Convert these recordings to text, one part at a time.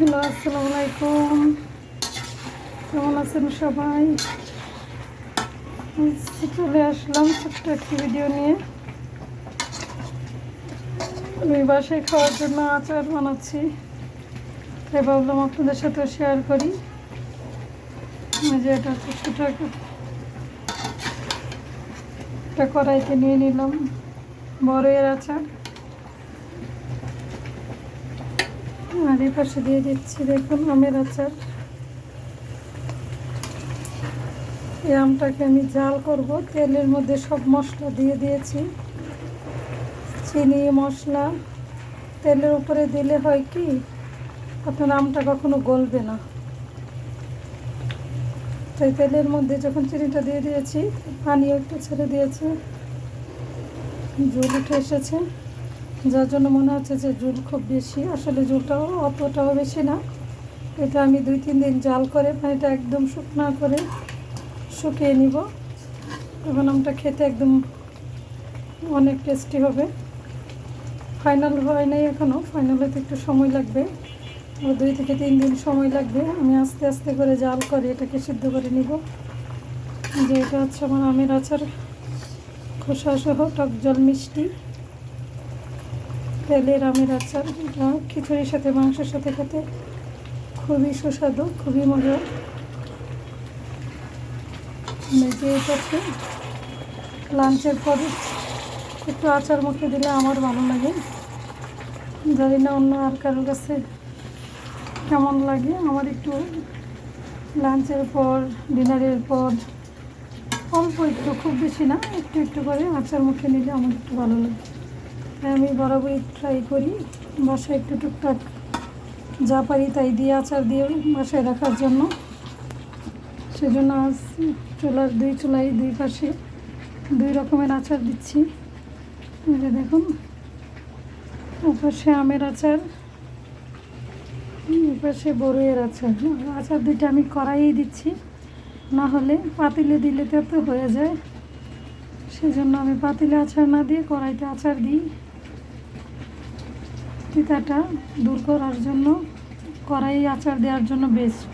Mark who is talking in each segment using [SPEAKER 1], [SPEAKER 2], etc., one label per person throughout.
[SPEAKER 1] Hello, আসসালামু আলাইকুম। কেমন আছেন সবাই? চলে আসলাম ছোট্ট একটি ভিডিও নিয়ে। আমি বাসায় খাওয়ার জন্য আচার বানাচ্ছি। তাই ভাবলাম আপনাদের সাথে শেয়ার করি। যে এটা হচ্ছে ছোটো একটা একটা কড়াইতে নিয়ে নিলাম বড়ের আচার। আর এই পাশে দিয়ে দিচ্ছি, দেখুন, আমের আচার। এই আমটাকে আমি জাল করব, তেলের মধ্যে সব মশলা দিয়ে দিয়েছি। চিনি, মশলা, তেলের উপরে দিলে হয় কি, আপনার আমটা কখনো গলবে না। তাই তেলের মধ্যে যখন চিনিটা দিয়ে দিয়েছি, পানিও একটু ছেড়ে দিয়েছে। জল উঠে এসেছে। যার জন্য মনে হচ্ছে যে জুল খুব বেশি। আসলে জুলটাও অতটাও বেশি না। এটা আমি দুই, তিন দিন জাল করে পানিটা একদম শুকনা করে শুকিয়ে নিব। তখন আমটা খেতে একদম অনেক টেস্টি হবে। ফাইনাল হয় নাই এখনও ফাইনাল হতে একটু সময় লাগবে। দুই থেকে তিন দিন সময় লাগবে। আমি আস্তে আস্তে করে জাল করে এটাকে সিদ্ধ করে নিব। যে এটা হচ্ছে আমার আমের আচার। খোসা সহ টক জল মিষ্টি। তেলের আমের আচার। এটা খিচুড়ির সাথে, মাংসের সাথে খেতে খুবই সুস্বাদু, খুবই মজা যে এটাকে লাঞ্চের পরে একটু আচার মুখে দিলে আমার ভালো লাগে। জানি না অন্য আর কারোর কাছে কেমন লাগে। আমার একটু লাঞ্চের পর, ডিনারের পর অল্প একটু, খুব বেশি না, একটু একটু করে আচার মুখে নিলে আমার একটু ভালো লাগে। আমি বরাবরই ট্রাই করি। বাসায় একটু টুকটাক যা পারি তাই দিয়ে, আচার দিয়ে বাসায় রাখার জন্য। সেজন্য আজ চুলার দুই চুলাই দুই পাশে দুই রকমের আচার দিচ্ছি। যে দেখুন পাশে আমের আচার পাশে বড়ইয়ের আচার। আচার দুইটা আমি কড়াইয়ে দিচ্ছি, না হলে পাতিলে দিলে তো হয়ে যায়। সেজন্য আমি পাতিলে আচার না দিয়ে কড়াইতে আচার দিই। তিতাটা দূর করার জন্য কড়াই আচার দেওয়ার জন্য বেস্ট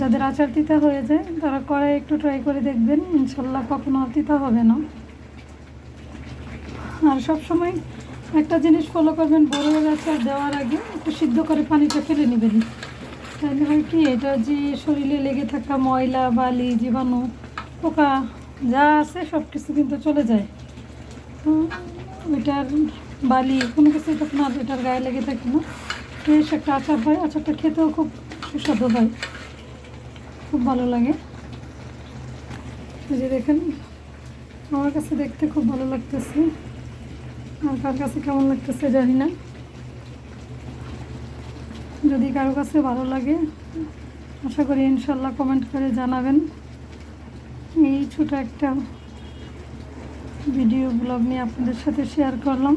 [SPEAKER 1] যাদের আচার তিতা হয়ে যায়, তারা কড়াই একটু ট্রাই করে দেখবেন, ইনশাল্লাহ কখনো আর তিতা হবে না। আর সব সময় একটা জিনিস ফলো করবেন বড়ের আচার দেওয়ার আগে একটু সিদ্ধ করে পানিটা ফেলে নেবেন। তাহলে হয় কি, এটা যে শরীরে লেগে থাকা ময়লা, বালি, জীবাণু, পোকা, যা আছে সব কিছু কিন্তু চলে যায়। ওইটার বালি, কোনো কিছুই আর এটার গায়ে লেগে থাকে না। ফ্রেশ একটা আচার হয়, আচারটা খেতেও খুব সুস্বাদু হয়। খুব ভালো লাগে। যে দেখেন, আমার কাছে দেখতে খুব ভালো লাগতেছে। আর কার কাছে কেমন লাগতেছে জানি না। যদি কারও কাছে ভালো লাগে, আশা করি ইনশাল্লাহ কমেন্ট করে জানাবেন। এই ছোটো একটা ভিডিও ব্লগ নিয়ে আপনাদের সাথে শেয়ার করলাম।